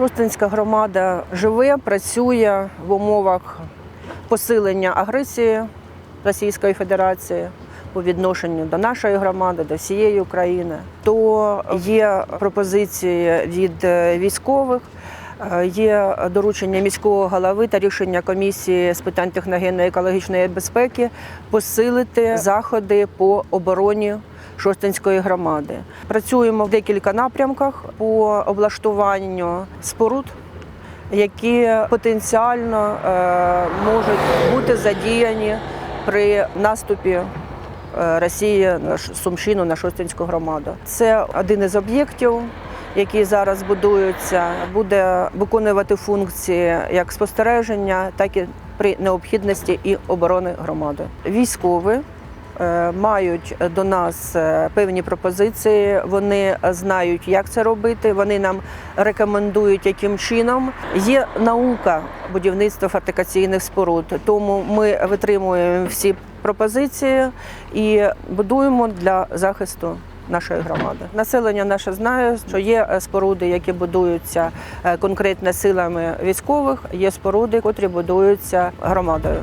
Шостинська громада живе, працює в умовах посилення агресії Російської Федерації по відношенню до нашої громади, до всієї України. То є пропозиції від е, військових. е, Є доручення міського голови та рішення комісії з питань техногенної екологічної безпеки посилити заходи по обороні Шостинської громади. Працюємо в декілька напрямках по облаштуванню споруд, які потенціально е, можуть бути задіяні при наступі е, Росії на Сумщину на Шостинську громаду. Це один із об'єктів. Який зараз будується, буде виконувати функції як спостереження, так і при необхідності і оборони громади. Військові мають до нас е, певні пропозиції. Вони знають, як це робити. Вони нам рекомендують, яким чином. Є наука будівництва фортифікаційних споруд, тому ми витримуємо всі пропозиції і будуємо для захисту. Нашої громади населення наше знає, що є е, споруди, які будуються е, конкретно силами військових. Є споруди, котрі будуються громадою.